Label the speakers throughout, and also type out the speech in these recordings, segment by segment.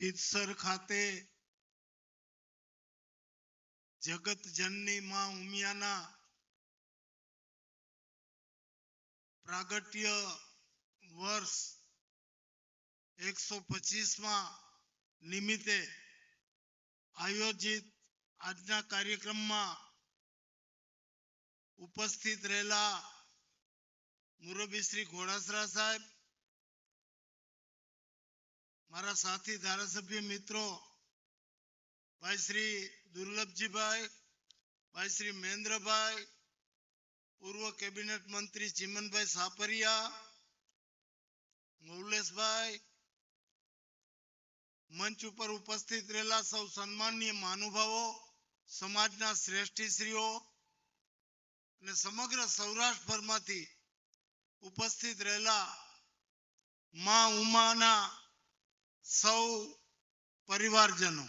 Speaker 1: સિદ્ધસર ખાતે જગત જનની માં ઉમિયાના પ્રાગટ્ય વર્ષ એકસો પચીસમાં નિમિત્તે આયોજિત આજના કાર્યક્રમમાં ઉપસ્થિત રહેલા મુરબી શ્રી ઘોડાસરા સાહેબ મારા સાથી ધારાસભ્ય મિત્રો, ભાઈ શ્રી દુર્લભજીભાઈ, ભાઈ શ્રી મહેન્દ્રભાઈ, પૂર્વ કેબિનેટ મંત્રી ચિમનભાઈ સાપરિયા, મૌલેશભાઈ, મંચ ઉપર ઉપસ્થિત રહેલા સૌ સન્માનીય મહાનુભાવો, સમાજના શ્રેષ્ઠીશ્રીઓ અને સમગ્ર સૌરાષ્ટ્રભરમાંથી ઉપસ્થિત રહેલા મા ઉમાના સૌ પરિવારજનો,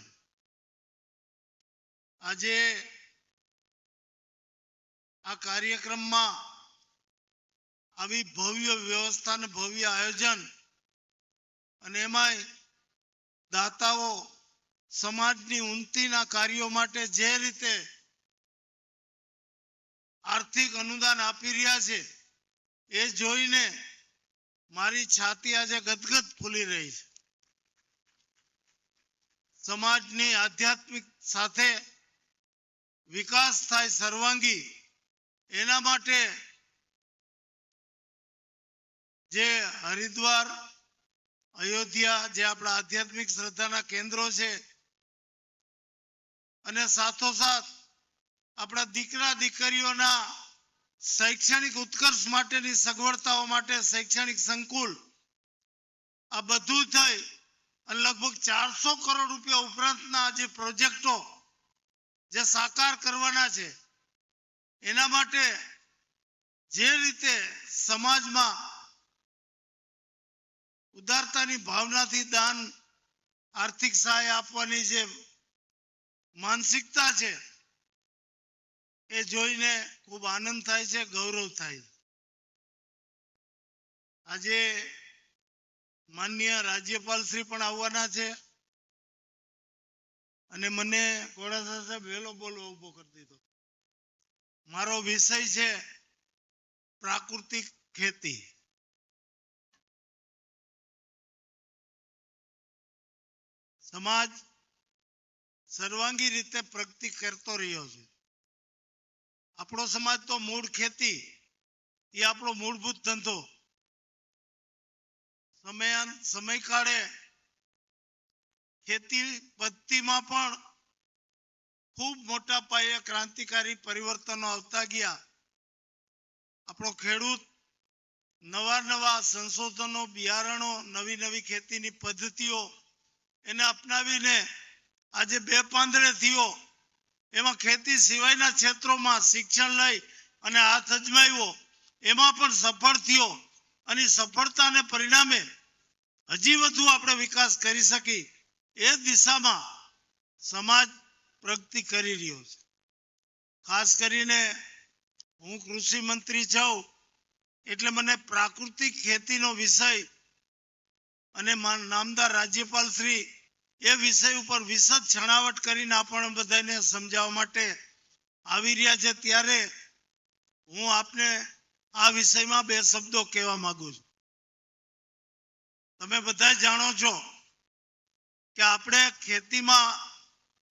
Speaker 1: આજે આ કાર્યક્રમમાં આવી ભવ્ય વ્યવસ્થા અને ભવ્ય આયોજન અને એમાંય દાતાઓ સમાજની ઉન્નતિના કાર્યો માટે જે રીતે આર્થિક અનુદાન આપી રહ્યા છે, એ જોઈને મારી છાતી આજે ગદગદ ફૂલી રહી છે. સમાજની આધ્યાત્મિક સાથે વિકાસ થાય સર્વાંગી, એના માટે જે હરિદ્વાર, અયોધ્યા જે આપણા આધ્યાત્મિક શ્રદ્ધાના કેન્દ્રો છે અને સાથોસાથ આપણા દીકરા દીકરીઓના શૈક્ષણિક ઉત્કર્ષ માટેની સગવડતાઓ માટે શૈક્ષણિક સંકુલ, આ બધું થઈ અને લગભગ ચારસો કરોડ રૂપિયા ઉપરાંતના જે પ્રોજેક્ટો જે સાકાર કરવાના છે, એના માટે જે રીતે સમાજમાં ઉદારતાની ભાવનાથી દાન, આર્થિક સહાય આપવાની જે માનસિકતા છે, એ જોઈને ખૂબ આનંદ થાય છે, ગૌરવ થાય આજે માન્ય રાજ્યપાલ શ્રી પણ આવવાના છે. અને મને ઘોડાસા સાહેબ વહેલો બોલવા ઊભો કરી દીધો. મારો વિષય છે પ્રાકૃતિક ખેતી. સમાજ સર્વાંગી રીતે પ્રગતિ કરતો રહ્યો છે. આપણો સમાજ તો મૂળ ખેતી, એ આપણો મૂળભૂત ધંધો. સમયકાળે ખેતી પદ્ધતિમાં પણ ખૂબ મોટા પાયે ક્રાંતિકારી પરિવર્તનો આવતા ગયા. આપણો ખેડૂત નવા નવા સંશોધનો, બિયારણો, નવી નવી ખેતીની પદ્ધતિઓ એને અપનાવીને આજે બે પાંદડે થયો. એમાં ખેતી સિવાયના ક્ષેત્રોમાં શિક્ષણ લઈ અને હાથ અજમાવ્યો. એમાં પણ સફળ થયો. અને સફળતાને પરિણામે હજી વધુ આપણે વિકાસ કરી શકી એ દિશામાં સમાજ પ્રગતિ કરી રહ્યો છે. ખાસ કરીને હું કૃષિ મંત્રી છું એટલે મને પ્રાકૃતિક ખેતીનો વિષય અને નામદાર રાજ્યપાલ શ્રી એ વિષય ઉપર વિશદ છણાવટ કરીને આપણને બધાને સમજાવવા માટે આવી રહ્યા છે. ત્યારે હું આપને આ વિષયમાં બે શબ્દો કહેવા માંગુ છું. તમે બધા જાણો છો કે આપણે ખેતીમાં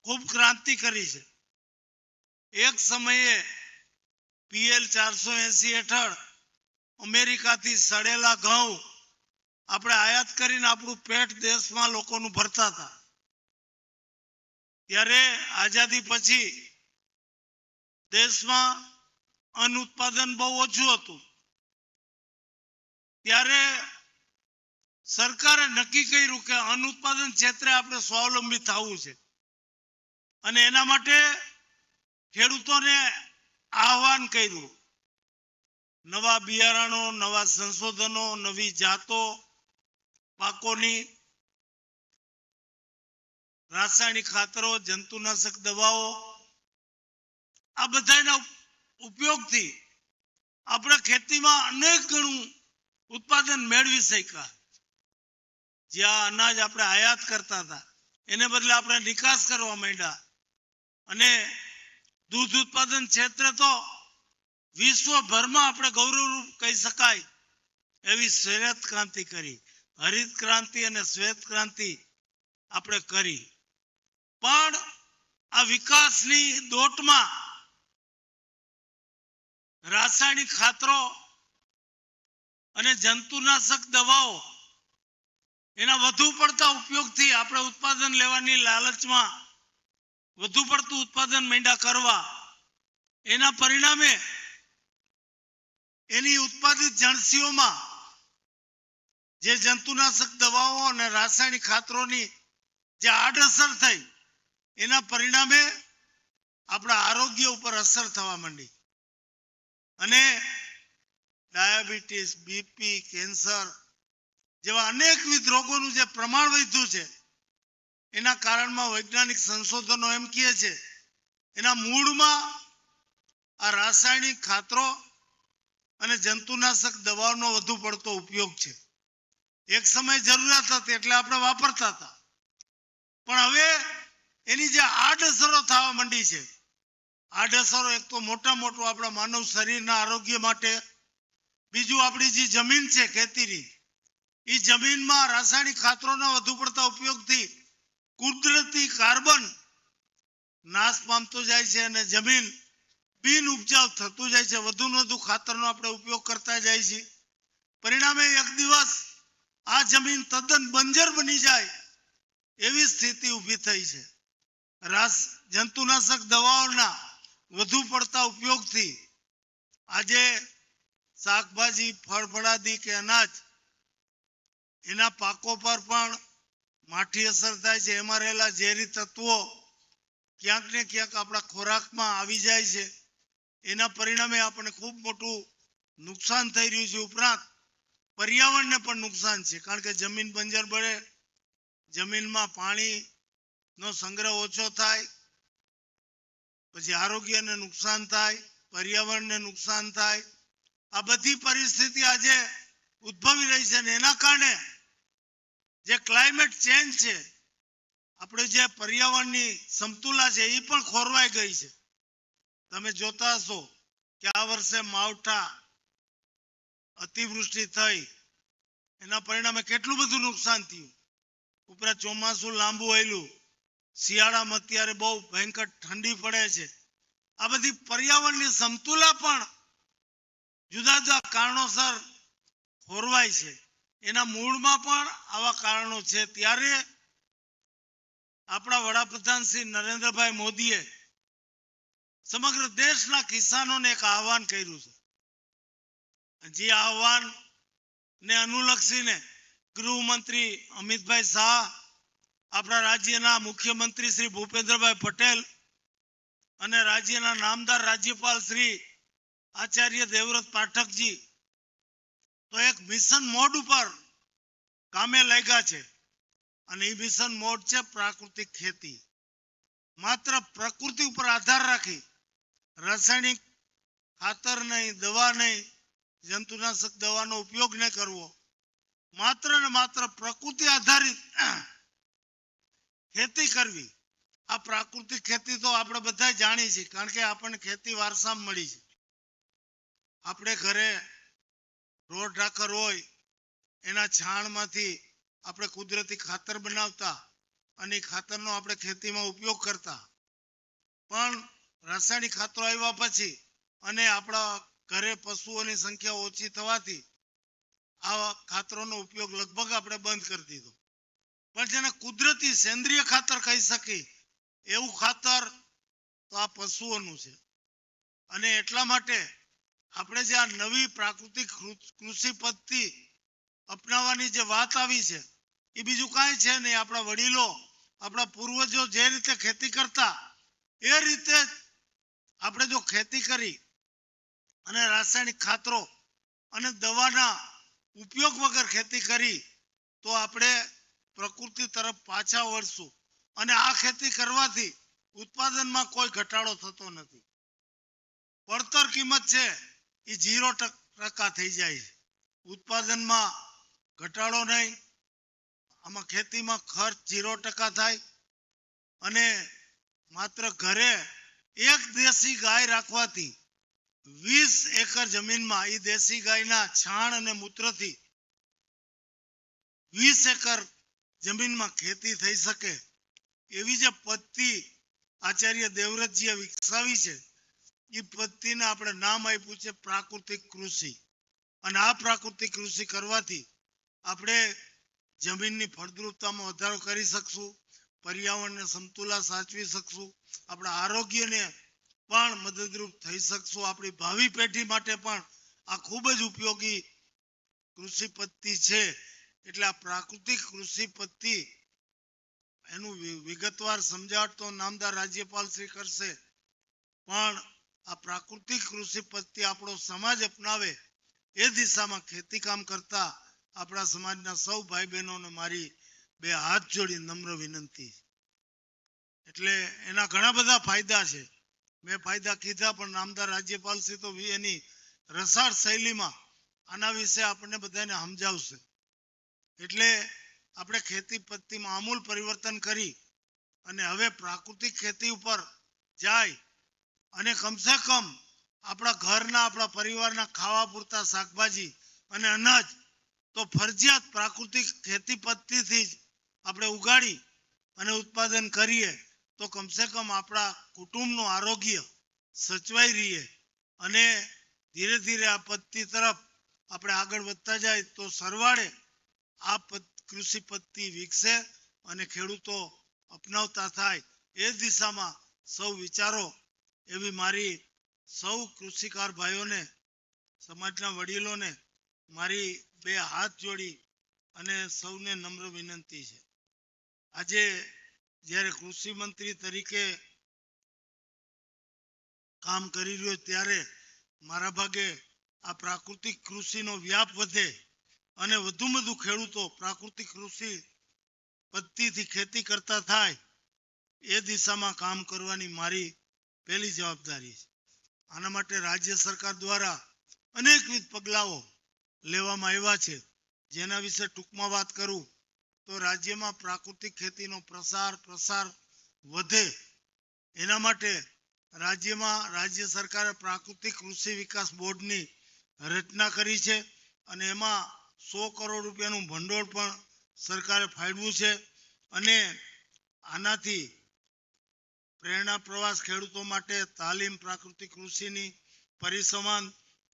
Speaker 1: ખૂબ ક્રાંતિ કરી છે. એક સમયે પીએલ ચારસો એસી હેઠળ અમેરિકાથી સડેલા ઘઉં આપણે આયાત કરીને આપણું પેટ દેશમાં લોકોનું ભરતા હતા. ત્યારે આઝાદી પછી દેશમાં અન્ન ઉત્પાદન બહુ ઓછું હતું. ત્યારે સરકારે નક્કી કર્યું કે અન્ન ઉત્પાદન ક્ષેત્રે આપણે સ્વાવલંબી થવું છે. અને એના માટે ખેડૂતોને આહવાન કર્યું. નવા બિયારણો, નવા સંશોધનો, નવી જાતો, પાકોની રાસાયણિક ખાતરો, જંતુનાશક દવાઓ, આ બધાના ઉપયોગથી આપણે ખેતીમાં અનેક ગણું ઉત્પાદન મેળવી શક્યા. જ્યાં અનાજ આપણે આયાત કરતા હતા, એને બદલે આપણે નિકાસ કરવા માંડ્યા. અને દૂધ ઉત્પાદન ક્ષેત્રે તો વિશ્વભરમાં આપણે ગૌરવરૂપ કહી શકાય એવી શ્વેત ક્રાંતિ કરી, હરિત ક્રાંતિ અને શ્વેત ક્રાંતિ આપણે કરી. પણ આ વિકાસની દોટમાં રાસાયણિક ખાતરો અને જંતુનાશક દવાઓ એના વધુ પડતા ઉપયોગથી આપણે ઉત્પાદન લેવાની લાલચમાં વધુ પડતું ઉત્પાદન મેંડા કરવા, એના પરિણામે એની ઉત્પાદિત જણસીઓમાં જે જંતુનાશક દવાઓ અને રાસાયણિક ખાતરોની જે આડઅસર થઈ, એના પરિણામે આપણા આરોગ્ય ઉપર અસર થવા માંડી. અને ડાયાબિટીસ, બીપી, કેન્સર જેવા અનેકવિધ રોગોનું જે પ્રમાણ વધ્યું છે, એના કારણમાં વૈજ્ઞાનિક સંશોધનો એમ કહે છે, એના મૂળમાં આ રાસાયણિક ખાતરો અને જંતુનાશક દવાઓનો વધુ પડતો ઉપયોગ છે. એક સમય જરૂરિયાત હતી એટલે આપણે વાપરતા હતા. પણ હવે એની જે આડઅસરો થવા માંડી છે આડઅસરો એક તો મોટા મોટું આપણા માનવ શરીરના આરોગ્ય માટે. બીજું આપણી જે જમીન છે ખેતીની એ જમીનમાં રાસાયણિક ખાતરોના વધુ પડતા ઉપયોગથી કુદરતી કાર્બન નાશ પામતો જાય છે અને જમીન બિન ઉપજાવ થતું જાય છે. વધુ ને વધુ ખાતરનો આપણે ઉપયોગ કરતા જાય છે. પરિણામે એક દિવસ આ જમીન તદ્દન બંજર બની જાય એવી સ્થિતિ ઊભી થઈ છે. રાસ, જંતુનાશક દવાઓના વધુ પડતા ઉપયોગથી આજે શાકભાજી ફળફળાદી કે અનાજ એના પાકો પર પણ માઠી અસર થાય છે. એમાં રહેલા ઝેરી તત્વો ક્યાંક ને ક્યાંક આપણા ખોરાકમાં આવી જાય છે. એના પરિણામે આપણને ખૂબ મોટું નુકસાન થઈ રહ્યું છે. ઉપરાંત પર્યાવરણને પણ નુકસાન છે. કારણ કે જમીન બંજર બળે જમીનમાં પાણીનો સંગ્રહ ઓછો થાય પછી આરોગ્યને નુકસાન થાય, પર્યાવરણને નુકસાન થાય. આ બધી પરિસ્થિતિ આજે ઉદ્ભવી રહી છે ને એના કારણે જે ક્લાઇમેટ ચેન્જ છે, આપણે જે પર્યાવરણની સમતુલા છે એ પણ ખોરવાઈ ગઈ છે. તમે જોતા હશો કે આ વર્ષે માવઠા અતિવૃષ્ટિ થઈ. એના પરિણામે કેટલું બધું નુકસાન થયું? ઉપરાંત ચોમાસું લાંબુ આવેલું શિયાળામાં અત્યારે બહુ ભયંકર ઠંડી પડે છે. આ બધી પર્યાવરણની સમતુલા પણ જુદા જુદા કારણોસર ખોરવાય છે. એના મૂળમાં પણ આવા કારણો છે. ત્યારે આપણા વડાપ્રધાન શ્રી નરેન્દ્રભાઈ મોદીએ સમગ્ર દેશના કિસાનોને એક આહવાન કર્યું છે. જે આહવાન ને અનુલક્ષીને ગૃહમંત્રી અમિતભાઈ શાહ આપણા રાજ્યના મુખ્યમંત્રી શ્રી ભૂપેન્દ્રભાઈ પટેલ અને રાજ્યના નામદાર રાજ્યપાલ શ્રી આચાર્ય દેવવ્રત પાઠકજી તો એક મિશન મોડ ઉપર કામે લાગ્યા છે. અને એ મિશન મોડ છે પ્રાકૃતિક ખેતી. માત્ર પ્રકૃતિ ઉપર આધાર રાખી રાસાયણિક ખાતર નહીં, દવા નહીં, જંતુનાશક દવાનો ઉપયોગ ન કરવો. માત્ર ને માત્ર પ્રકૃતિ આધારિત ખેતી કરવી. આ પ્રાકૃતિક ખેતી તો આપણે બધા જાણીએ છીએ, કારણ કે આપણને ખેતી વારસામાં મળી છે. આપણે ઘરે રોડ ઢાકર હોય, એના છાણમાંથી આપણે કુદરતી ખાતર બનાવતા અને એ ખાતરનો આપણે ખેતીમાં ઉપયોગ કરતા. પણ રાસાયણિક ખાતરો આવ્યા પછી અને આપણા ઘરે પશુઓની સંખ્યા ઓછી થવાથી આ ખાતરોનો ઉપયોગ લગભગ આપણે બંધ કરી દીધો. પણ જેને કુદરતી સેન્દ્રિય ખાતર કહી શકી, એવું ખાતર તો આ પશુઓનું છે. અને એટલા માટે આપણે જે આ નવી પ્રાકૃતિક કૃષિ પદ્ધતિ અપનાવવાની જે વાત આવી છે, એ બીજું કાંઈ છે નહીં. આપણા વડીલો, આપણા પૂર્વજો જે રીતે ખેતી કરતા, એ રીતે આપણે જો ખેતી કરી અને રાસાયણિક ખાતરો અને દવાના ઉપયોગ વગર ખેતી કરી, તો આપણે પ્રકૃતિ તરફ પાછા વળશું. અને આ ખેતી કરવાથી ઉત્પાદનમાં કોઈ ઘટાડો થતો નથી. પડતર કિંમત છે એ ઝીરો ટકા થઈ જાય છે. ઉત્પાદનમાં ઘટાડો નહીં. આમાં ખેતીમાં ખર્ચ ઝીરો ટકા થાય. અને માત્ર ઘરે એક દેશી ગાય રાખવાથી વીસ એકર જમીનમાં એ દેશી ગાયના છાણ અને મૂત્રથી વીસ એકર જમીનમાં ખેતી થઈ શકે, એવી જે પદ્ધતિ આચાર્ય દેવવ્રતજીએ વિકસાવી છે, એ પદ્ધતિને આપણે નામ આપ્યું છે પ્રાકૃતિક કૃષિ. અને આ પ્રાકૃતિક કૃષિ કરવાથી આપણે જમીનની ફળદ્રુપતામાં વધારો કરી શકશું, પર્યાવરણને સમતુલા સાચવી શકશું, આપણા આરોગ્યને પણ મદદરૂપ થઈ શકશું, આપણી ભાવિ પેઢી માટે પણ આ ખૂબ જ ઉપયોગી કૃષિ પદ્ધતિ છે. એટલે આ પ્રાકૃતિક કૃષિ પદ્ધતિ એનું વિગતવાર સમજાવટ તો નામદાર રાજ્યપાલ શ્રી કરશે. પણ આ પ્રાકૃતિક કૃષિ પદ્ધતિ આપણો સમાજ અપનાવે એ દિશામાં ખેતી કામ કરતા આપણા સમાજના સૌ ભાઈ બહેનોને મારી બે હાથ જોડી નમ્ર વિનંતી. એટલે એના ઘણા બધા ફાયદા છે. મેં ફાયદા કીધા, પણ નામદાર રાજ્યપાલ શ્રી તો એની રસાળ શૈલીમાં આના વિશે આપણને બધાને સમજાવશે. એટલે આપણે ખેતી પદ્ધતિમાં આમૂલ પરિવર્તન કરી અને હવે પ્રાકૃતિક ખેતી ઉપર જાય અને કમસે કમ આપણા ઘરના, આપણા પરિવારના ખાવા પૂરતા શાકભાજી અને અનાજ તો ફરજિયાત પ્રાકૃતિક ખેતી પદ્ધતિથી જ આપણે ઉગાડી અને ઉત્પાદન કરીએ તો કમસે કમ આપણા કુટુંબનું આરોગ્ય સચવાઈ રહીએ અને ધીરે ધીરે આ પદ્ધતિ તરફ આપણે આગળ વધતા જાય તો સરવાળે આ કૃષિ પદ્ધતિ વિકસે અને ખેડૂતો અપનાવતા થાય એ દિશામાં સૌ વિચારો એવી મારી સૌ કૃષિકાર ભાઈઓને, સમાજના વડીલોને મારી બે હાથ જોડી અને સૌને નમ્ર વિનંતી છે. આજે જ્યારે કૃષિ મંત્રી તરીકે કામ કરી રહ્યો ત્યારે મારા ભાગે આ પ્રાકૃતિક કૃષિનો વ્યાપ વધે અને વધુમાં વધુ ખેડૂતો પ્રાકૃતિક કૃષિ પદ્ધતિથી ખેતી કરતા થાય, એ દિશામાં કામ કરવાની મારી પહેલી જવાબદારી છે. આના માટે રાજ્ય સરકાર દ્વારા અનેકવિધ પગલાઓ લેવામાં આવ્યા છે. જેના વિશે ટૂંકમાં વાત કરું તો રાજ્યમાં પ્રાકૃતિક ખેતીનો પ્રસાર પ્રસાર વધે. એના માટે રાજ્યમાં, રાજ્ય સરકારે પ્રાકૃતિક કૃષિ વિકાસ બોર્ડની રચના કરી છે અને એમાં સો કરોડ રૂપિયાનું ભંડોળ પણ સરકારે ફાળવ્યું છે અને આનાથી પ્રેરણા પ્રવાસ ખેડૂતો માટે તાલીમ, પ્રાકૃતિક કૃષિની પરિસંવાદ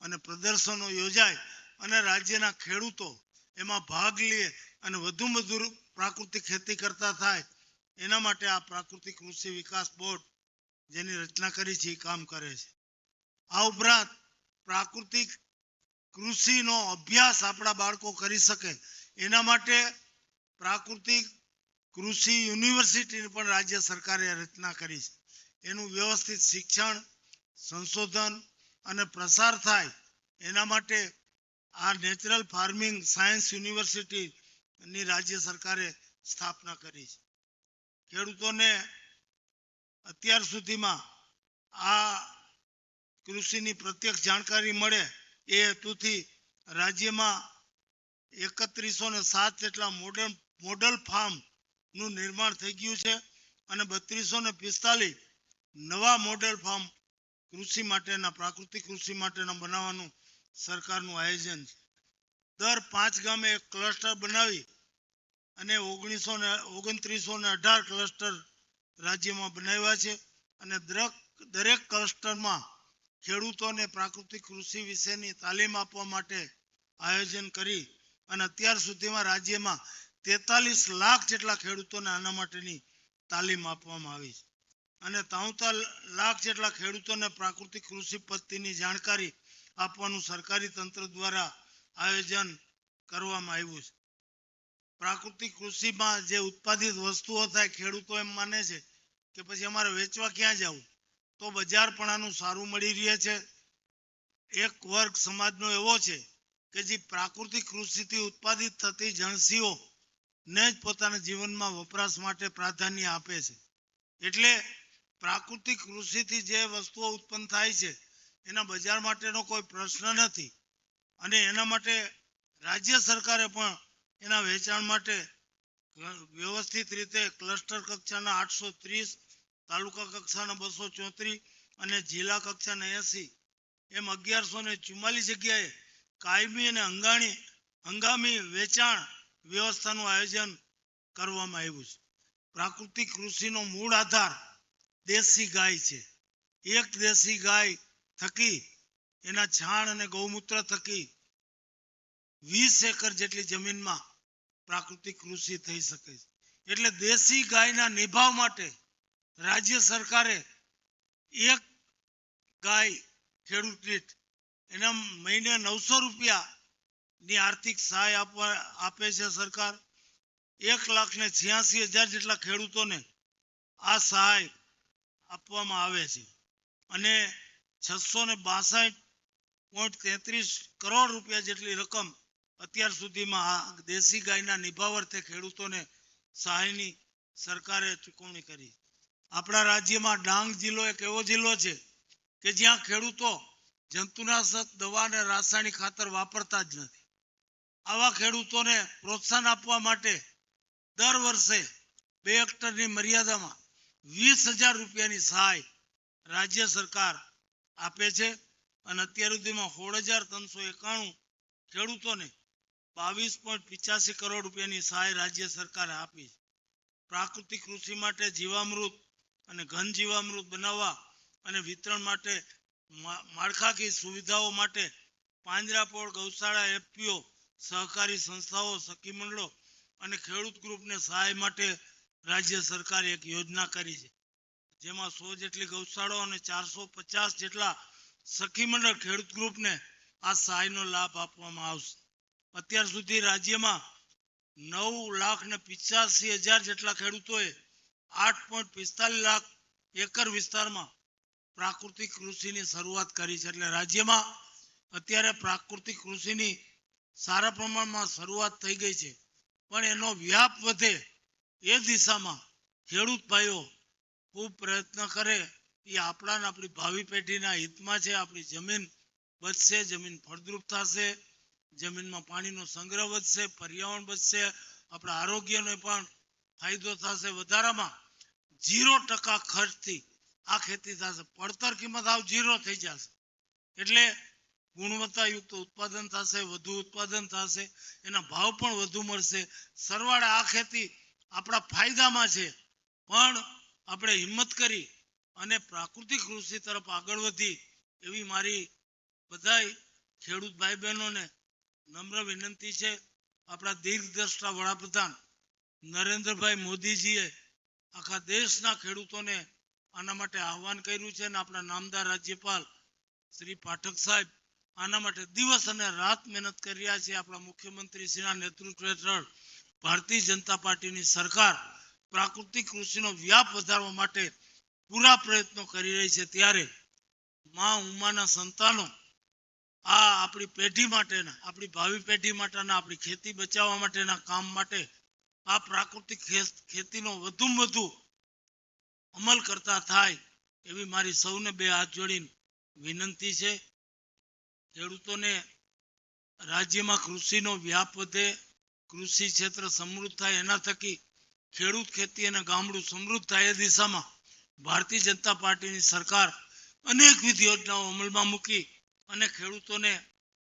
Speaker 1: અને પ્રદર્શનો યોજાય અને રાજ્યના ખેડૂતો એમાં ભાગ લે અને વધુમાં વધુ પ્રાકૃતિક ખેતી કરતા થાય, એના માટે આ પ્રાકૃતિક કૃષિ વિકાસ બોર્ડ જેની રચના કરી છે, એ કામ કરે છે. આ ઉપરાંત પ્રાકૃતિક કૃષિનો અભ્યાસ આપણા બાળકો કરી શકે. એના માટે પ્રાકૃતિક કૃષિ યુનિવર્સિટીની પણ રાજ્ય સરકારે રચના કરી છે. એનું વ્યવસ્થિત શિક્ષણ, સંશોધન અને પ્રસાર થાય એના માટે આ નેચરલ ફાર્મિંગ સાયન્સ યુનિવર્સિટીની રાજ્ય સરકારે સ્થાપના કરી છે. ખેડૂતોને અત્યાર સુધીમાં આ કૃષિની પ્રત્યક્ષ જાણકારી મળે એ હેતુથી રાજ્યમાં એકત્રીસો ને સાત જેટલા મોડલ મોડલ ફાર્મનું નિર્માણ થઈ ગયું છે અને બત્રીસો ને પિસ્તાલીસ નવા મોડલ ફાર્મ કૃષિ માટેના, પ્રાકૃતિક કૃષિ માટેના બનાવવાનું સરકારનું આયોજન છે. દર પાંચ ગામે એક ક્લસ્ટર બનાવી અને ઓગણીસો ને, ઓગણત્રીસો ને અઢાર ક્લસ્ટર રાજ્યમાં બનાવ્યા છે અને દરેક દરેક ક્લસ્ટરમાં ખેડૂતોને પ્રાકૃતિક કૃષિ વિશેની તાલીમ આપવા માટે આયોજન કરી અને અત્યાર સુધીમાં રાજ્યમાં તેતાલીસ લાખ જેટલા ખેડૂતોને આના માટેની તાલીમ આપવામાં આવી છે. અને ત્રાવતર લાખ જેટલા ખેડૂતોને પ્રાકૃતિક કૃષિ પદ્ધતિની જાણકારી આપવાનું સરકારી તંત્ર દ્વારા આયોજન કરવામાં આવ્યું છે. પ્રાકૃતિક કૃષિમાં જે ઉત્પાદિત વસ્તુઓ થાય ખેડૂતો એમ માને છે કે પછી અમારે વેચવા ક્યાં જવું? તો બજારપણાનું સારું મળી રહે છે. એક વર્ગ સમાજનો એવો છે કે જે પ્રાકૃતિક કૃષિથી ઉત્પાદિત થતી જણસીઓ ને જ પોતાના જીવનમાં વપરાશ માટે પ્રાધાન્ય આપે છે. એટલે પ્રાકૃતિક કૃષિથી જે વસ્તુઓ ઉત્પન્ન થાય છે, એના બજાર માટેનો કોઈ પ્રશ્ન નથી. અને એના માટે રાજ્ય સરકારે પણ એના વેચાણ માટે વ્યવસ્થિત રીતે ક્લસ્ટર કક્ષાના આઠસો ત્રીસ તાલુકા કક્ષાના બસો ચોત્રીસ અને જિલ્લા કક્ષાના એસી. એમ અગિયારસો ને ચુમ્માલીસ જગ્યાએ કાયમી અને હંગાણી હંગામી વેચાણ વ્યવસ્થાનું આયોજન કરવામાં આવ્યું છે. પ્રાકૃતિક કૃષિનો મૂળ આધાર દેશી ગાય છે. એક દેશી ગાય થકી, એના છાણ અને ગૌમૂત્ર થકી વીસ એકર જેટલી જમીનમાં પ્રાકૃતિક કૃષિ થઈ શકે છે. એટલે દેશી ગાયના નિભાવ માટે રાજ્ય સરકારે એક ગાય ખેડૂત દીઠ એના મહિને નવસો રૂપિયાની આર્થિક સહાય આપવા આપે છે સરકાર. એક લાખ ને છ્યાસી હજાર જેટલા ખેડૂતોને આ સહાય આપવામાં આવે છે અને છસો ને બાસઠ પોઈન્ટ તેત્રીસ કરોડ રૂપિયા જેટલી રકમ અત્યાર સુધીમાં આ દેશી ગાયના નિભાવર્થે ખેડૂતોને સહાયની સરકારે ચૂકવણી કરી. આપણા રાજ્યમાં ડાંગ જિલ્લો એક એવો જિલ્લો છે કે જ્યાં ખેડૂતો જંતુનાશક દવા અને રાસાયણિક ખાતર વાપરતા જ નથી. આવા ખેડૂતોને પ્રોત્સાહન આપવા માટે દર વર્ષે બે હેક્ટરની મર્યાદામાં વીસ હજાર રૂપિયાની સહાય રાજ્ય સરકાર આપે છે અને અત્યાર સુધીમાં સોળ હજાર ત્રણસો એકાણું ખેડૂતોને બાવીસ પોઈન્ટ પિચાસી કરોડ રૂપિયાની સહાય રાજ્ય સરકારે આપી છે. પ્રાકૃતિક કૃષિ માટે જીવામૃત અને ઘન જીવામૃત બનાવવા અને વિતરણ માટે માળખાકીય સુવિધાઓ માટે પાંજરાપોળ ગૌશાળા એફપીઓ, સહકારી સંસ્થાઓ, સખી મંડળો અને ખેડૂત ગ્રુપને સહાય માટે રાજ્ય સરકારે એક યોજના કરી છે. જેમાં સો જેટલી ગૌશાળાઓ અને ચારસો પચાસ જેટલા સખી મંડળ ખેડૂત ગ્રુપને આ સહાયનો લાભ આપવામાં આવશે. અત્યાર સુધી રાજ્યમાં નવ લાખ ને પિચ્યાસી હજાર જેટલા ખેડૂતોએ આઠ પોઈન્ટ પિસ્તાલીસ લાખ એકર વિસ્તારમાં પ્રાકૃતિક કૃષિની શરૂઆત કરી છે. એટલે રાજ્યમાં અત્યારે પ્રાકૃતિક કૃષિની સારા પ્રમાણમાં શરૂઆત થઈ ગઈ છે. પણ એનો વ્યાપ વધે એ દિશામાં ખેડૂત ભાઈઓ ખૂબ પ્રયત્ન કરે એ આપણા આપણી ભાવિ પેઢીના હિતમાં છે. આપણી જમીન બચશે જમીન ફળદ્રુપ થશે, જમીનમાં પાણીનો સંગ્રહ વધશે, પર્યાવરણ બચશે આપણા આરોગ્યને પણ ફાયદો થશે વધારામાં. જીરો ટકા ખર્ચથી આ ખેતી થશે. પડતર કિંમત આવ જીરો થઈ જશે. એટલે ગુણવત્તાયુક્ત ઉત્પાદન થશે, વધુ ઉત્પાદન થશે, એના ભાવ પણ વધુ મળશે. સરવાળે આ ખેતી આપણા ફાયદામાં છે. પણ આપણે હિંમત કરી અને પ્રાકૃતિક કૃષિ તરફ આગળ વધી એવી મારી બધાય ખેડૂત ભાઈ બહેનોને નમ્ર વિનંતી છે. આપણા દીર્ઘદ્રષ્ટા વડાપ્રધાન નરેન્દ્રભાઈ મોદીજીએ આખા દેશના ખેડૂતોને આના માટે આહવાન કર્યું છે અને આપણા નામદાર રાજ્યપાલ શ્રી પાઠક સાહેબ આના માટે દિવસ અને રાત મહેનત કરી રહ્યા છે. આપણા મુખ્યમંત્રી શ્રીના નેતૃત્વ હેઠળ ભારતીય જનતા પાર્ટીની સરકાર પ્રાકૃતિક કૃષિનો વ્યાપ વધારવા માટે પૂરા પ્રયત્નો કરી રહી છે. ત્યારે માં ઉમાના સંતાનો આ આપણી પેઢી માટેના, આપણી ભાવિ પેઢી માટેના, આપણી ખેતી બચાવવા માટેના કામ માટે આ પ્રાકૃતિક ખેતીનો વધુમાં વધુ અમલ કરતા થાય એવી મારી સૌને બે હાથ જોડીને વિનંતી છે. ખેડૂતોને રાજ્યમાં કૃષિનો વ્યાપ વધે, કૃષિ ક્ષેત્ર સમૃદ્ધ થાય, એના થકી ખેડૂત ખેતી અને ગામડું સમૃદ્ધ થાય એ દિશામાં ભારતીય જનતા પાર્ટીની સરકાર અનેકવિધ યોજનાઓ અમલમાં મૂકી અને ખેડૂતોને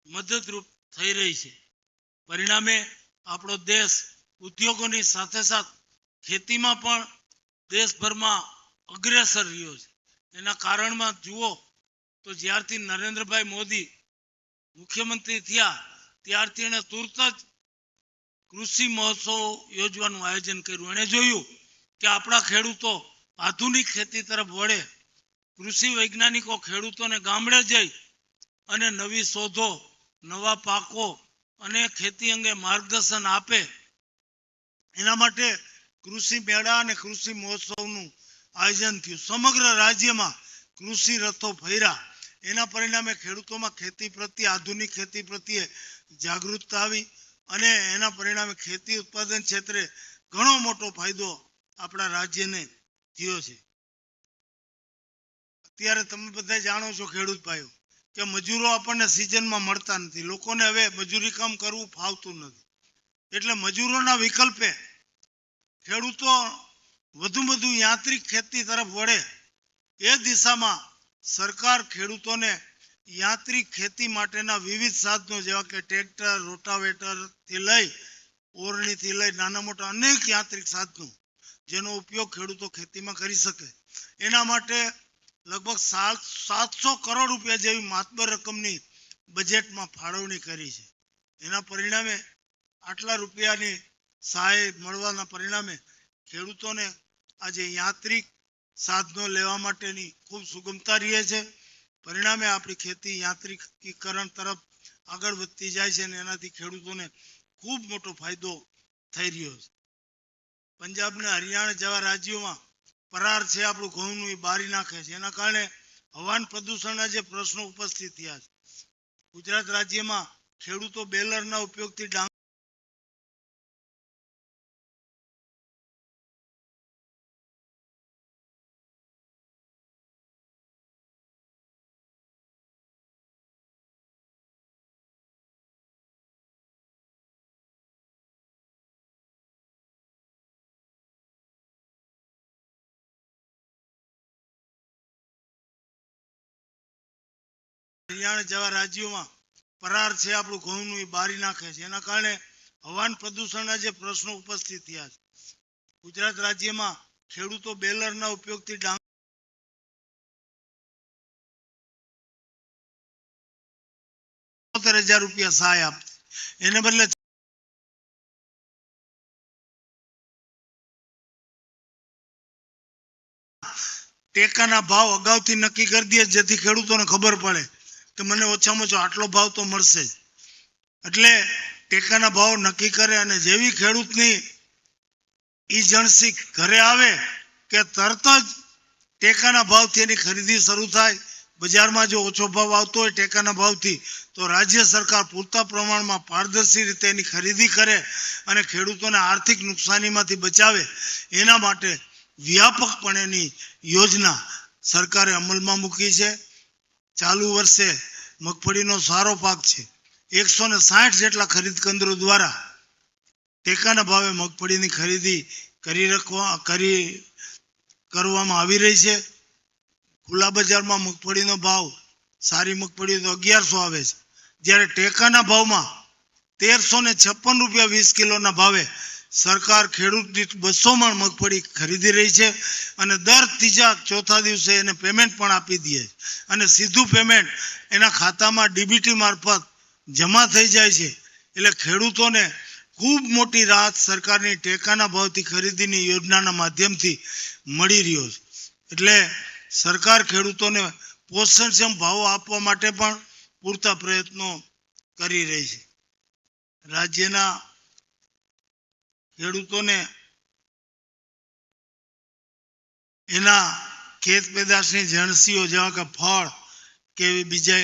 Speaker 1: મદદરૂપ થઈ રહી છે. પરિણામે આપણો દેશ ઉદ્યોગોની સાથે સાથ ખેતીમાં પણ દેશભરમાં અગ્રેસર રહ્યો છે. એના કારણમાં જુઓ તો જ્યારથી નરેન્દ્રભાઈ મોદી મુખ્યમંત્રી થયા, ત્યારથી એણે તુરત જ કૃષિ મહોત્સવ યોજવાનું આયોજન કર્યું. એણે જોયું કે આપણા ખેડૂતો આધુનિક ખેતી તરફ વળે. કૃષિ વૈજ્ઞાનિકો ખેડૂતોને ગામડે જઈ અને નવી શોધો, નવા પાકો અને ખેતી અંગે માર્ગદર્શન આપે એના માટે કૃષિ મેળા અને કૃષિ મહોત્સવનું આયોજન થયું. સમગ્ર રાજ્યમાં કૃષિ રથો ફર્યા એના પરિણામે ખેડૂતોમાં ખેતી પ્રત્યે, આધુનિક ખેતી પ્રત્યે જાગૃતતા આવી અને એના પરિણામે ખેતી ઉત્પાદન ક્ષેત્રે ઘણો મોટો ફાયદો આપણા રાજ્યને થયો છે. અત્યારે તમે બધા જાણો છો ખેડૂત ભાઈઓ કે મજૂરો આપણને સિઝનમાં મળતા નથી. લોકોને હવે મજૂરી કામ કરવું ફાવતું નથી. એટલે મજૂરોના વિકલ્પે ખેડૂતો વધુ વધુ યાંત્રિક ખેતી તરફ વળે એ દિશામાં સરકાર ખેડૂતોને યાંત્રિક ખેતી માટેના વિવિધ સાધનો જેવા કે ટ્રેક્ટર રોટાવેટરથી લઈ ઓરણીથી લઈ નાના મોટા અનેક યાંત્રિક સાધનો જેનો ઉપયોગ ખેડૂતો ખેતીમાં કરી શકે. એના માટે લગભગ સાત સાતસો કરોડ રૂપિયા જેવી માતબર રકમની બજેટમાં ફાળવણી કરી છે. એના પરિણામે આટલા રૂપિયાની સહાય મળવાના પરિણામે ખેડૂતોને આજે યાંત્રિક સાધનો લેવા માટેની ખૂબ સુગમતા રહે છે. પરિણામે આપણી ખેતી યાંત્રિકીકરણ તરફ આગળ વધતી જાય છે અને એનાથી ખેડૂતોને ખૂબ મોટો ફાયદો થઈ રહ્યો છે. પંજાબ ને હરિયાણા જેવા રાજ્યોમાં પરાર છે આપણું ઘઉંનું એ બારી નાખે છે. એના કારણે હવાન પ્રદૂષણના જે પ્રશ્નો ઉપસ્થિત થયા છે. ગુજરાત રાજ્યમાં ખેડૂતો બેલરના ઉપયોગથી ડાંગ હરિયાણા જેવા રાજ્યોમાં પરાર છે, આપણું ઘઉંનું એ બારી નાખે છે. એના કારણે હવાન પ્રદૂષણના જે પ્રશ્નો ઉપસ્થિત થયા છે. ગુજરાત રાજ્યમાં ખેડૂતો બેલરના ઉપયોગથી ડાંગ હજાર રૂપિયા સહાય આપતી એને બદલે ટેકાના ભાવ અગાઉથી નક્કી કરી દે જેથી ખેડૂતોને ખબર પડે. કે મને ઓછામાં ઓછો આટલો ભાવ તો મળશે જ. એટલે ટેકાના ભાવ નક્કી કરે અને જેવી ખેડૂતની ઈજણસી ઘરે આવે કે તરત જ ટેકાના ભાવથી એની ખરીદી શરૂ થાય, બજારમાં જો ઓછો ભાવ આવતો હોય ટેકાના ભાવથી, તો રાજ્ય સરકાર પૂરતા પ્રમાણમાં પારદર્શી રીતે એની ખરીદી કરે અને ખેડૂતોને આર્થિક નુકસાનીમાંથી બચાવે. એના માટે વ્યાપકપણેની યોજના સરકારે અમલમાં મૂકી છે. ચાલુ વર્ષે મગફળીનો સારો પાક છે. એકસો ને સાઠ જેટલા ખરીદ કેન્દ્રો દ્વારા ટેકાના ભાવે મગફળીની ખરીદી કરી રાખવા, કરી કરવામાં આવી રહી છે. ખુલ્લા બજારમાં મગફળીનો ભાવ, સારી મગફળી તો અગિયારસો આવે છે. જ્યારે ટેકાના ભાવમાં તેરસો ને છપ્પન રૂપિયા વીસ કિલોના ભાવે સરકાર ખેડૂત દીઠ બસો મણ મગફળી ખરીદી રહી છે અને દર ત્રીજા ચોથા દિવસે એને પેમેન્ટ પણ આપી દે અને સીધું પેમેન્ટ એના ખાતામાં ડીબીટી મારફત જમા થઈ જાય છે. એટલે ખેડૂતોને ખૂબ મોટી રાહત સરકારની ટેકાના ભાવથી ખરીદીની યોજનાના માધ્યમથી મળી રહ્યો છે. એટલે સરકાર ખેડૂતોને પોષણક્ષમ ભાવો આપવા માટે પણ પૂરતા પ્રયત્નો કરી રહી છે. રાજ્યના ખેડૂતોને એના ખેત પેદાશની જણસીઓ જેવા કે ફળ કે બીજા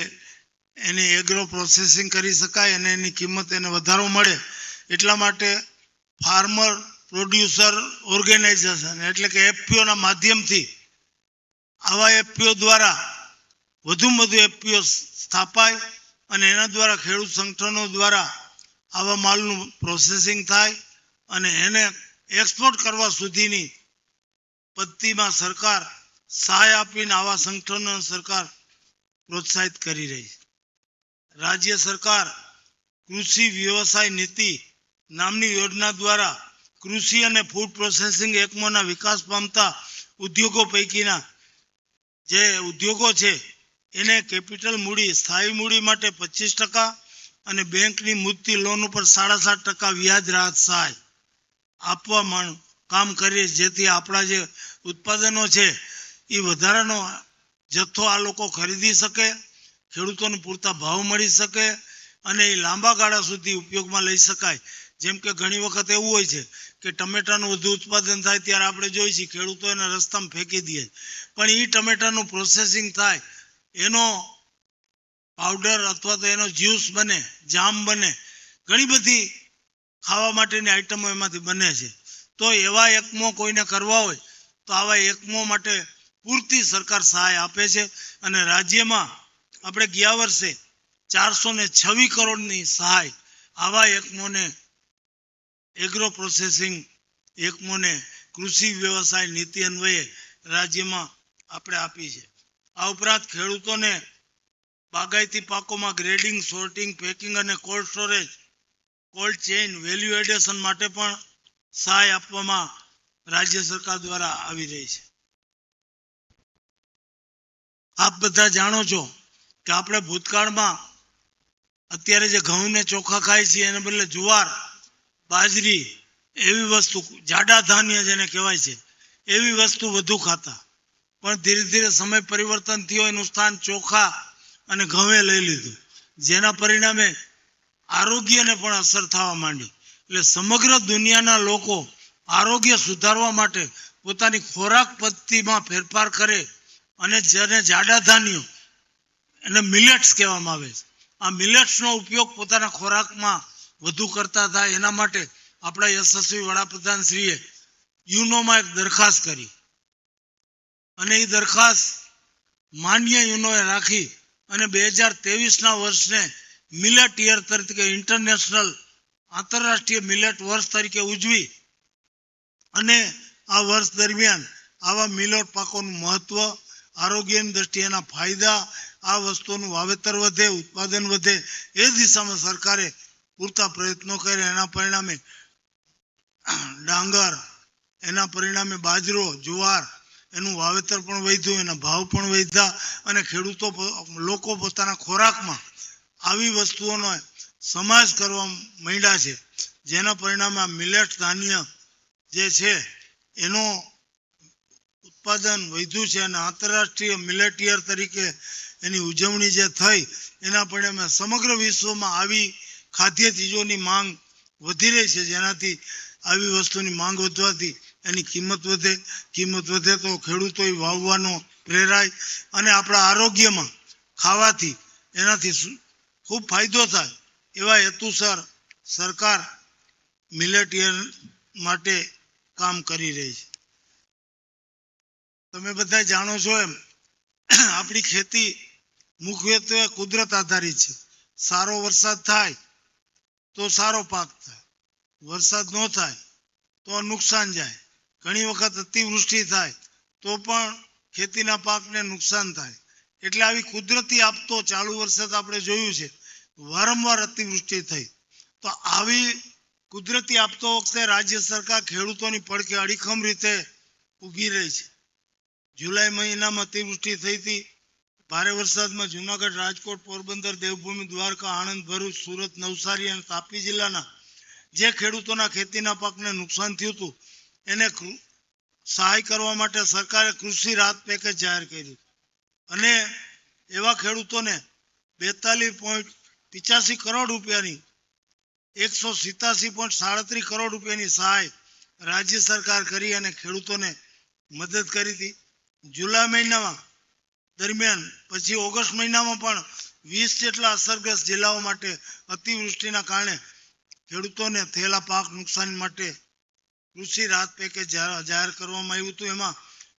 Speaker 1: એની એગ્રો પ્રોસેસિંગ કરી શકાય અને એની કિંમત એને વધારો મળે એટલા માટે ફાર્મર પ્રોડ્યુસર ઓર્ગેનાઇઝેશન એટલે કે એફપીઓના માધ્યમથી આવા એફપીઓ દ્વારા વધુમાં વધુ એફપીઓ સ્થાપાય અને એના દ્વારા ખેડૂત સંગઠનો દ્વારા આવા માલનું પ્રોસેસિંગ થાય અને એને એક્સપોર્ટ કરવા સુધીની પદ્ધતિમાં સરકાર સહાય આપીને આવા સંગઠનો સરકાર પ્રોત્સાહિત કરી રહી રાજ્ય સરકાર કૃષિ વ્યવસાય નીતિ નામની યોજના દ્વારા કૃષિ અને ફૂડ પ્રોસેસિંગ એકમોના વિકાસ પામતા ઉદ્યોગો પૈકીના જે ઉદ્યોગો છે, એને કેપિટલ મૂડી, સ્થાયી મૂડી માટે પચીસ ટકા અને બેંકની મુદતી લોન ઉપર સાડા સાત ટકા વ્યાજ રાહત સહાય. આપવા માંડ કામ કરીએ, જેથી આપણા જે ઉત્પાદનો છે, એ વધારાનો જથ્થો આ લોકો ખરીદી શકે, ખેડૂતોને પૂરતા ભાવ મળી શકે અને એ લાંબા ગાળા સુધી ઉપયોગમાં લઈ શકાય. જેમ કે ઘણી વખત એવું હોય છે કે ટમેટાનું વધુ ઉત્પાદન થાય ત્યારે આપણે જોઈએ છીએ ખેડૂતો એને રસ્તામાં ફેંકી દે. પણ એ ટમેટાનું પ્રોસેસિંગ થાય, એનો પાવડર અથવા તો એનો જ્યુસ બને, જામ બને, ઘણી બધી ખાવા માટેની આઈટમો એમાંથી બને છે. તો એવા એકમો કોઈને કરવા હોય, તો આવા એકમો માટે પૂરતી સરકાર સહાય આપે છે અને રાજ્યમાં આપણે ગયા વર્ષે ચારસો ને છવ્વીસ કરોડની સહાય આવા એકમોને એગ્રો પ્રોસેસિંગ એકમોને, કૃષિ વ્યવસાય નીતિ અન્વયે રાજ્યમાં આપણે આપી છે. આ ઉપરાંત ખેડૂતોને બાગાયતી પાકોમાં ગ્રેડિંગ સોર્ટિંગ પેકિંગ અને cold storage cold chain value addition માટે પણ સહાય આપવામાં રાજ્ય સરકાર દ્વારા આવી રહી છે. આપ બધા જાણો છો કે આપણે ભૂતકાળમાં અત્યારે જે ઘઉંને ચોખા ખાય છે એને બદલે જુવાર, બાજરી એવી વસ્તુ, જાડા ધાન્ય જેને કહેવાય છે, એવી વસ્તુ વધુ ખાતા. પણ ધીરે ધીરે સમય પરિવર્તન થયો, એનું સ્થાન ચોખા અને ઘઉં લઈ લીધું. જેના પરિણામે આરોગ્યને પણ અસર થવા માંડી. એટલે સમગ્ર દુનિયાના લોકો આરોગ્ય સુધારવા માટે પોતાની ખોરાક પદ્ધતિમાં ફેરફાર કરે અને જેને જાડા ધાન્યો એને મિલેટ્સ કહેવામાં આવે છે. આ મિલેટ્સનો ઉપયોગ પોતાના ખોરાકમાં વધુ કરતા થાય એના માટે આપણા યશસ્વી વડાપ્રધાન શ્રીએ યુનોમાં એક દરખાસ્ત કરી. અને એ દરખાસ્ત માન્ય યુનોએ રાખી અને બે હજાર તેવીસના વર્ષને મિલેટ યર તરીકે ઇન્ટરનેશનલ આંતરરાષ્ટ્રીય મિલેટ વર્ષ તરીકે ઉજવી અને આ વર્ષ દરમિયાન આવા મિલેટ પાકોનું મહત્ત્વ આરોગ્યની દ્રષ્ટિએ એના ફાયદા, આ વસ્તુનું વાવેતર વધે, ઉત્પાદન વધે એ દિશામાં સરકારે પૂરતા પ્રયત્નો કર્યા. એના પરિણામે ડાંગર, એના પરિણામે બાજરો, જુવાર, એનું વાવેતર પણ વધ્યું, એના ભાવ પણ વધ્યા અને ખેડૂતો લોકો પોતાના ખોરાકમાં આવી વસ્તુઓનો સમાજ કરવા માંડ્યા છે. જેના પરિણામે મિલેટ ધાન્ય જે છે, એનો ઉત્પાદન વધ્યું છે અને આંતરરાષ્ટ્રીય મિલેટ યર તરીકે એની ઉજવણી જે થઈ, એના પરિણામે સમગ્ર વિશ્વમાં આવી ખાદ્ય ચીજોની માંગ વધી રહી છે. જેનાથી આવી વસ્તુની માંગ વધવાથી એની કિંમત વધે કિંમત વધે તો ખેડૂતો વાવવાનો પ્રેરાય અને આપણા આરોગ્યમાં ખાવાથી એનાથી ખૂબ ફાયદો થાય એવા હેતુસર સરકાર મિલેટિયર માટે કામ કરી રહી છે. તમે બધા જાણો છો એમ, આપણી ખેતી મુખ્યત્વે કુદરત આધારિત છે. સારો વરસાદ થાય તો સારો પાક થાય. વરસાદ ન થાય તો નુકસાન જાય. ઘણી વખત અતિવૃષ્ટિ થાય તો પણ ખેતીના પાકને નુકસાન થાય. એટલે આવી કુદરતી આપતો ચાલુ વર્ષે તો આપણે જોયું છે, વારંવાર અતિવૃષ્ટિ થઈ. તો આવી કુદરતી આપતો વખતે રાજ્ય સરકાર ખેડૂતોની પડખે અડીખમ રીતે ઊભી રહી છે. જુલાઈ મહિનામાં અતિવૃષ્ટિ થઈ હતી. ભારે વરસાદમાં જુનાગઢ રાજકોટ પોરબંદર દેવભૂમિ દ્વારકા આણંદ ભરૂચ સુરત નવસારી અને તાપી જિલ્લાના જે ખેડૂતોના ખેતીના પાકને નુકસાન થયું હતું, એને સહાય કરવા માટે સરકારે કૃષિ રાહત પેકેજ જાહેર કર્યું. અને એવા ખેડૂતોને બેતાલીસ પોઈન્ટ પિચાસી કરોડ રૂપિયાની, એકસો સિત્તાસી પોઈન્ટ સાડત્રીસ કરોડ રૂપિયાની સહાય રાજ્ય સરકાર કરી અને ખેડૂતોને મદદ કરી હતી. જુલાઈ મહિનામાં દરમિયાન, પછી ઓગસ્ટ મહિનામાં પણ વીસ જેટલા અસરગ્રસ્ત જિલ્લાઓ માટે અતિવૃષ્ટિના કારણે ખેડૂતોને થયેલા પાક નુકસાન માટે કૃષિ રાહત પેકેજ જાહેર કરવામાં આવ્યું હતું. એમાં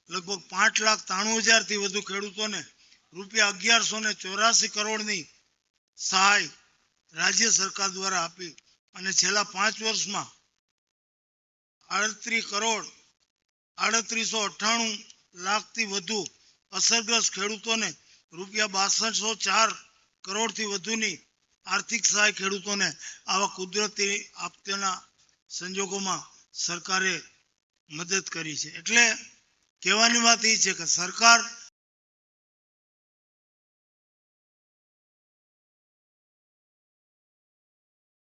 Speaker 1: લગભગ પાંચ લાખ ત્રાણું હજારથી વધુ ખેડૂતોને રૂપિયા અગિયારસો ને ચોરાસી કરોડની સહાય રાજ્ય સરકાર દ્વારા આપી અને છેલ્લા પાંચ વર્ષમાં આડત્રીસ કરોડ આડત્રીસો અઠ્ઠાણું લાખથી વધુ અસરગ્રસ્ત ખેડૂતોને રૂપિયા બાસઠસો ચાર કરોડથી વધુની આર્થિક સહાય ખેડૂતોને આવા કુદરતી આપતેના સંજોગોમાં સરકારે મદદ કરી છે. એટલે કહેવાની વાત એ છે કે સરકાર